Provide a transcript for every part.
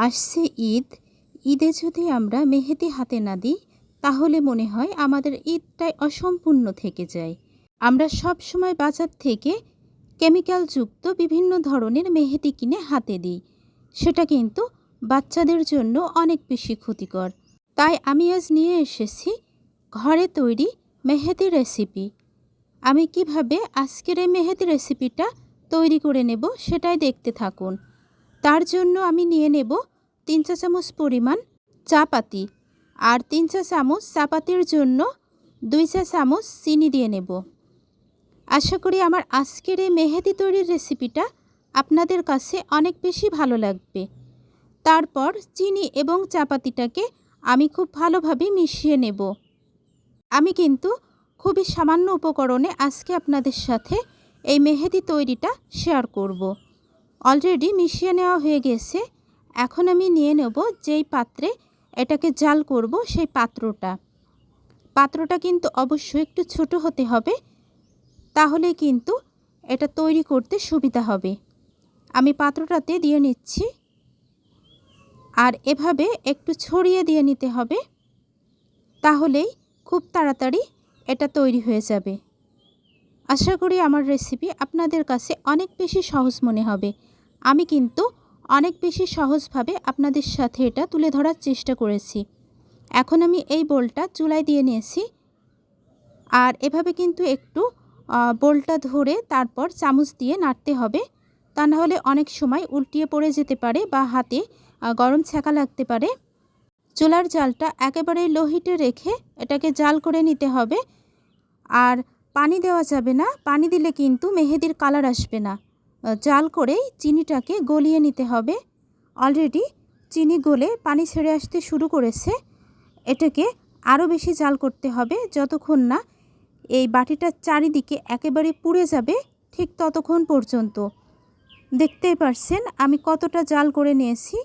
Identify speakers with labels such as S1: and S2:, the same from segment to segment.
S1: আসছে ঈদ। ঈদে যদি আমরা মেহেদি হাতে না দিই, তাহলে মনে হয় আমাদের ঈদটাই অসম্পূর্ণ থেকে যায়। আমরা সব সময় বাজার থেকে কেমিক্যালযুক্ত বিভিন্ন ধরনের মেহেদি কিনে হাতে দিই। সেটা কিন্তু বাচ্চাদের জন্য অনেক বেশি ক্ষতিকর। তাই আমি আজ নিয়ে এসেছি ঘরে তৈরি মেহেদি রেসিপি। আমি কীভাবে আজকের এই মেহেদি রেসিপিটা তৈরি করে নেব সেটাই দেখতে থাকুন। তার জন্য আমি নিয়ে নেব তিন চা চামচ পরিমাণ চা পাতি আর তিন চা চামচ চা পাতির জন্য দুই চা চামচ চিনি দিয়ে নেব। আশা করি আমার আজকের এই মেহেদি তৈরির রেসিপিটা আপনাদের কাছে অনেক বেশি ভালো লাগবে। তারপর চিনি এবং চাপাতিটাকে আমি খুব ভালোভাবে মিশিয়ে নেব। আমি কিন্তু খুবই সামান্য উপকরণে আজকে আপনাদের সাথে এই মেহেদি তৈরিটা শেয়ার করব। অলরেডি মিশিয়ে নেওয়া হয়ে গেছে। এখন আমি নিয়ে নেব যেই পাত্রে এটাকে জাল করব সেই পাত্রটা। পাত্রটা কিন্তু অবশ্যই একটু ছোট হতে হবে তাহলে কিন্তু এটা তৈরি করতে সুবিধা হবে। আমি পাত্রটাতে দিয়ে নিচ্ছি। আর এভাবে একটু ছড়িয়ে দিয়ে নিতে হবে, তাহলেই খুব তাড়াতাড়ি এটা তৈরি হয়ে যাবে। আশা করি আমার রেসিপি আপনাদের কাছে অনেক বেশি সহজ মনে হবে। আমি কিন্তু অনেক বেশি সহজভাবে আপনাদের সাথে এটা তুলে ধরার চেষ্টা করেছি। এখন আমি এই বোলটা চুলায় দিয়ে নিয়েছি। আর এভাবে কিন্তু একটু বোলটা ধরে তারপর চামচ দিয়ে নাড়তে হবে। তা নাহলে অনেক সময় উল্টিয়ে পড়ে যেতে পারে বা হাতে গরম ছ্যাঁকা লাগতে পারে। চুলার জালটা একেবারে লোহিটে রেখে এটাকে জাল করে নিতে হবে। আর পানি দেওয়া যাবে না। পানি দিলে কিন্তু মেহেদির কালার আসবে না। জাল করেই চিনিটাকে গলিয়ে নিতে হবে। অলরেডি চিনি গলে পানি ছেড়ে আসতে শুরু করেছে। এটাকে আরও বেশি জাল করতে হবে যতক্ষণ না এই বাটিটার চারিদিকে একেবারে পুড়ে যাবে ঠিক ততক্ষণ পর্যন্ত। দেখতেই পারছেন আমি কতটা জাল করে নিয়েছি।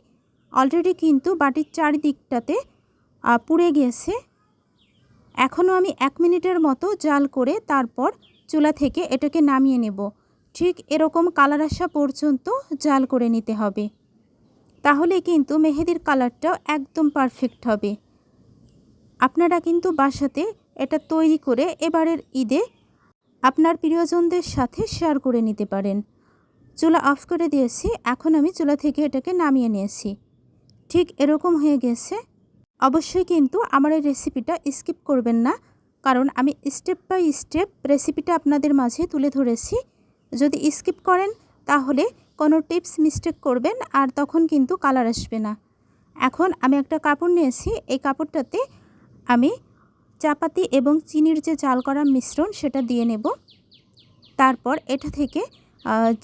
S1: অলরেডি কিন্তু বাটির চারিদিকটাতে পুড়ে গিয়েছে। এখনও আমি এক মিনিটের মতো জাল করে তারপর চুলা থেকে এটাকে নামিয়ে নেব। ঠিক এরকম কালার আসা পর্যন্ত জাল করে নিতে হবে। তাহলে কিন্তু মেহেদির কালারটাও একদম পারফেক্ট হবে। আপনারা কিন্তু বাসাতে এটা তৈরি করে এবারের ঈদে আপনার প্রিয়জনদের সাথে শেয়ার করে নিতে পারেন। চুলা অফ করে দিয়েছি, এখন আমি চুলা থেকে এটাকে নামিয়ে নিয়েছি। ঠিক এরকম হয়ে গেছে। অবশ্যই কিন্তু আমার এই রেসিপিটা স্কিপ করবেন না, কারণ আমি স্টেপ বাই স্টেপ রেসিপিটা আপনাদের মাঝে তুলে ধরেছি। যদি স্কিপ করেন, তাহলে কোনো টিপস মিস্টেক করবেন আর তখন কিন্তু কালার আসবে না। এখন আমি একটা কাপড় নিয়েছি, এই কাপড়টাতে আমি চাপাতি এবং চিনির যে চাল করা মিশ্রণ সেটা দিয়ে নেব। তারপর এটা থেকে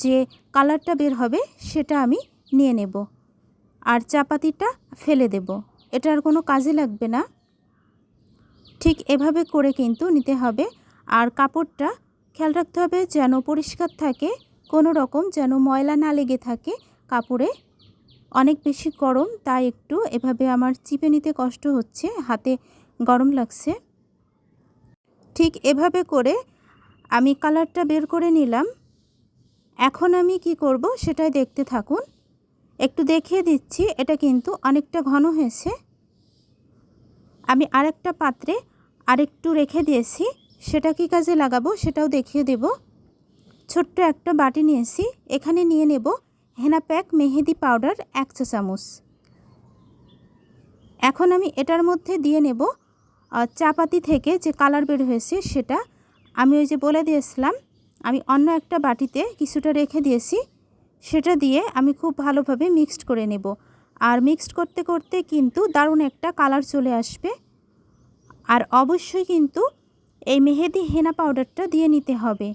S1: যে কালারটা বের হবে সেটা আমি নিয়ে নেব আর চাপাতিটা ফেলে দেব। এটা আর কোনো কাজে লাগবে না। ঠিক এভাবে করে কিন্তু নিতে হবে আর কাপড়টা খেয়াল রাখতে হবে যেন পরিষ্কার থাকে, কোনো রকম যেন ময়লা না লেগে থাকে কাপড়ে। অনেক বেশি গরম, তাই একটু এভাবে আমার চিপে নিতে কষ্ট হচ্ছে, হাতে গরম লাগছে। ঠিক এভাবে করে আমি কালারটা বের করে নিলাম। এখন আমি কি করব সেটাই দেখতে থাকুন। একটু দেখিয়ে দিচ্ছি, এটা কিন্তু অনেকটা ঘন হয়েছে। আমি আরেকটা পাত্রে আরেকটু রেখে দিয়েছি। সেটা কি কাজে লাগাবো সেটাও দেখিয়ে দেব। ছোট্ট একটা বাটি নিয়েছি, এখানে নিয়ে নেব হেনা প্যাক মেহেদি পাউডার এক চা চামচ। এখন আমি এটার মধ্যে দিয়ে নেব চাপাতি থেকে যে কালার বের হয়েছে সেটা। আমি ওই যে বলে দিয়েছিলাম, আমি অন্য একটা বাটিতে কিছুটা রেখে দিয়েছি, সেটা দিয়ে আমি খুব ভালোভাবে মিক্সড করে নেব। আর মিক্সড করতে করতে কিন্তু দারুণ একটা কালার চলে আসবে। আর অবশ্যই কিন্তু এই মেহেদি হেনা পাউডারটা দিয়ে নিতে হবে।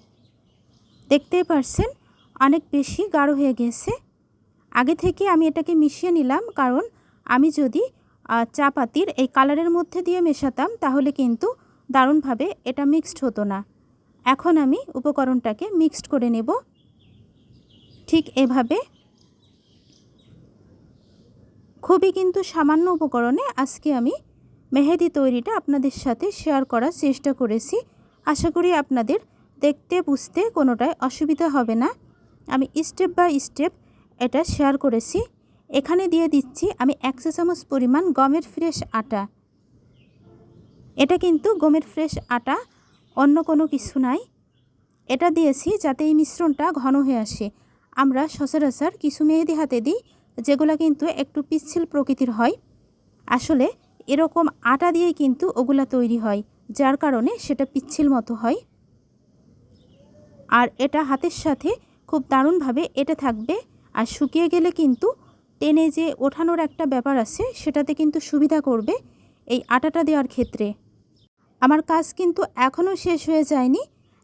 S1: দেখতেই পারছেন, অনেক বেশি গাঢ় হয়ে গেছে। আগে থেকে আমি এটাকে মিশিয়ে নিলাম, কারণ আমি যদি চাপাতির এই কালারের মধ্যে দিয়ে মেশাতাম, তাহলে কিন্তু দারুণভাবে এটা মিক্সড হতো না। এখন আমি উপকরণটাকে মিক্সড করে নেব। ঠিক এভাবে। খুবই কিন্তু সামান্য উপকরণে আজকে আমি মেহেদি তৈরিটা আপনাদের সাথে শেয়ার করার চেষ্টা করেছি। আশা করি আপনাদের দেখতে বুঝতে কোনোটাই অসুবিধা হবে না। আমি স্টেপ বাই স্টেপ এটা শেয়ার করেছি। এখানে দিয়ে দিচ্ছি আমি একশো চামচ পরিমাণ গমের ফ্রেশ আটা। এটা কিন্তু গমের ফ্রেশ আটা, অন্য কোনো কিছু নাই। এটা দিয়েছি যাতে এই মিশ্রণটা ঘন হয়ে আসে। আমরা সচরাচর কিছু মেহেদি হাতে দিই, যেগুলো কিন্তু একটু পিচ্ছিল প্রকৃতির হয়। আসলে এরকম আটা দিয়েই কিন্তু ওগুলা তৈরি হয়, যার কারণে সেটা পিচ্ছিল মতো হয়। আর এটা হাতের সাথে খুব দারুণভাবে এটা থাকবে। আর শুকিয়ে গেলে কিন্তু টেনে যে ওঠানোর একটা ব্যাপার আছে, সেটাতে কিন্তু সুবিধা করবে এই আটাটা দেওয়ার ক্ষেত্রে। আমার কাজ কিন্তু এখনও শেষ হয়ে যায়নি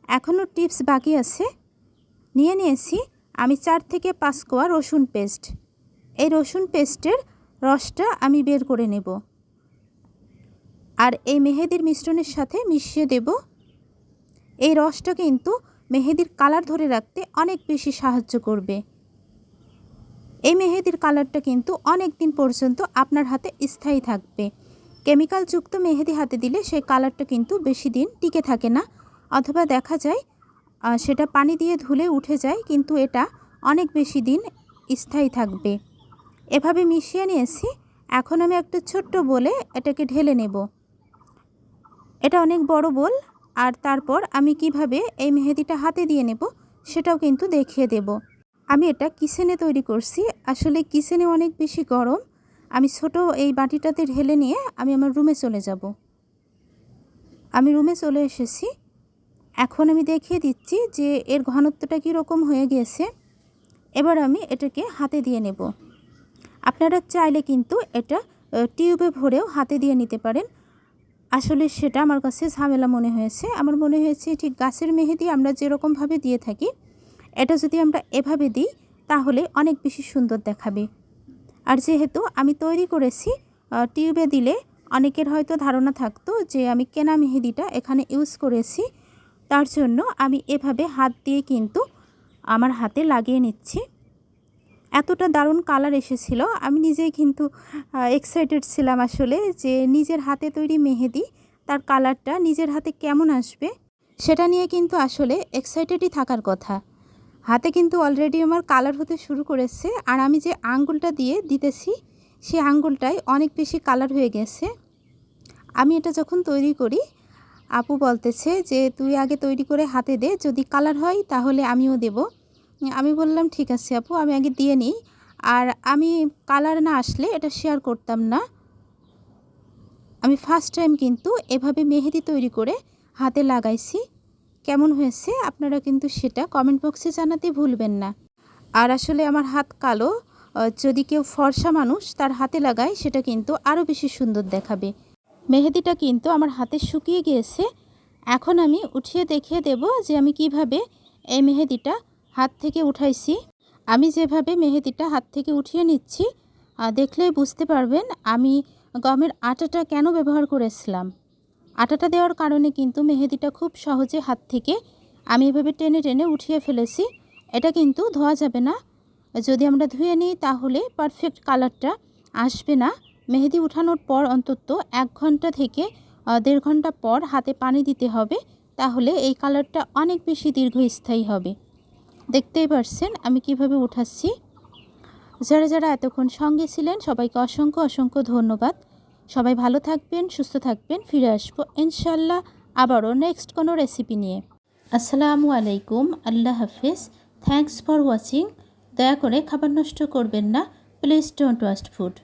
S1: এখনও টিপস বাকি আছে। নিয়ে নিয়েছি আমি চার থেকে পাঁচ কোয়া রসুন পেস্ট। এই রসুন পেস্টের রসটা আমি বের করে নেব। আর এই মেহেদির মিশ্রণের সাথে মিশিয়ে দেব। এই রসটা কিন্তু মেহেদির কালার ধরে রাখতে অনেক বেশি সাহায্য করবে। এই মেহেদির কালারটা কিন্তু অনেক দিন পর্যন্ত আপনার হাতে স্থায়ী থাকবে। কেমিক্যালযুক্ত মেহেদি হাতে দিলে সেই কালারটা কিন্তু বেশি দিন টিকে থাকে না। অথবা দেখা যায় সেটা পানি দিয়ে ধুলে উঠে যায়, কিন্তু এটা অনেক বেশি দিন স্থায়ী থাকবে। এভাবে মিশিয়ে নিয়েছি। এখন আমি একটা ছোট্ট বলে এটাকে ঢেলে নেব। এটা অনেক বড় বোল, আর তারপর আমি কীভাবে এই মেহেদিটা হাতে দিয়ে নেব সেটাও কিন্তু দেখিয়ে দেব। আমি এটা কিচেনে তৈরি করছি। আসলে কিচেনে অনেক বেশি গরম। আমি ছোট এই বাটিটাতে ঢেলে নিয়ে আমি আমার রুমে চলে যাব। আমি রুমে চলে এসেছি। এখন আমি দেখিয়ে দিচ্ছি যে এর ঘনত্বটা কীরকম হয়ে গিয়েছে। এবার আমি এটাকে হাতে দিয়ে নেব। আপনারা চাইলে কিন্তু এটা টিউবে ভরেও হাতে দিয়ে নিতে পারেন। আসলে সেটা আমার কাছে ঝামেলা মনে হয়েছে। আমার মনে হয়েছে ঠিক গাছের মেহেদি আমরা যেরকমভাবে দিয়ে থাকি, এটা যদি আমরা এভাবে দিই, তাহলে অনেক বেশি সুন্দর দেখাবে। আর যেহেতু আমি তৈরি করেছি টিউবে দিলে অনেকের হয়তো ধারণা থাকতো যে আমি কেনা মেহেদিটা এখানে ইউজ করেছি, তার জন্য আমি এভাবে হাত দিয়ে কিন্তু আমার হাতে লাগিয়ে নিচ্ছি। এতটা দারুণ কালার এসেছিল। আমি নিজেই কিন্তু এক্সাইটেড ছিলাম আসলে যে নিজের হাতে তৈরি মেহেদি, তার কালারটা নিজের হাতে কেমন আসবে, সেটা নিয়ে কিন্তু আসলে এক্সাইটেডই থাকার কথা। হাতে কিন্তু অলরেডি আমার কালার হতে শুরু করেছে, আর আমি যে আঙ্গুলটা দিয়ে দিতেছি সেই আঙ্গুলটাই অনেক বেশি কালার হয়ে গেছে। আমি এটা যখন তৈরি করি, আপু বলতেছে যে, তুই আগে তৈরি করে হাতে দে, যদি কালার হয় তাহলে আমিও দেব। আমি বললাম, ঠিক আছে আপু, আমি আগে দিয়ে নিই। আর আমি কালার না আসলে এটা শেয়ার করতাম না। আমি ফার্স্ট টাইম কিন্তু এভাবে মেহেদি তৈরি করে হাতে লাগাইছি। কেমন হয়েছে আপনারা কিন্তু সেটা কমেন্ট বক্সে জানাতে ভুলবেন না। আর আসলে আমার হাত কালো যদি কেউ ফর্সা মানুষ তার হাতে লাগায়, সেটা কিন্তু আরও বেশি সুন্দর দেখাবে। মেহেদিটা কিন্তু আমার হাতে শুকিয়ে গিয়েছে। এখন আমি উঠিয়ে দেখিয়ে দেব যে আমি কীভাবে এই মেহেদিটা হাত থেকে উঠাইছি। আমি যেভাবে মেহেদিটা হাত থেকে উঠিয়ে নিচ্ছি দেখলেই বুঝতে পারবেন আমি গমের আটাটা কেন ব্যবহার করেছিলাম। আটাটা দেওয়ার কারণে কিন্তু মেহেদিটা খুব সহজে হাত থেকে আমি এভাবে টেনে টেনে উঠিয়ে ফেলেছি। এটা কিন্তু ধোয়া যাবে না। যদি আমরা ধুয়ে নিই তাহলে পারফেক্ট কালারটা আসবে না। মেহেদি উঠানোর পর অন্তত এক ঘণ্টা থেকে দেড় ঘণ্টা পর হাতে পানি দিতে হবে, তাহলে এই কালারটা অনেক বেশি দীর্ঘস্থায়ী হবে। দেখতেই পারছেন আমি কীভাবে উঠাচ্ছি। যারা যারা এতক্ষণ সঙ্গে ছিলেন, সবাইকে অসংখ্য অসংখ্য ধন্যবাদ। সবাই ভালো থাকবেন, সুস্থ থাকবেন, ফিরে আসব ইনশাল্লাহ আবারও নেক্সট কোনো রেসিপি নিয়ে। আসসালামু আলাইকুম, আল্লাহ হাফিজ। থ্যাংকস ফর ওয়াচিং দয়া করে খাবার নষ্ট করবেন না। Please don't waste food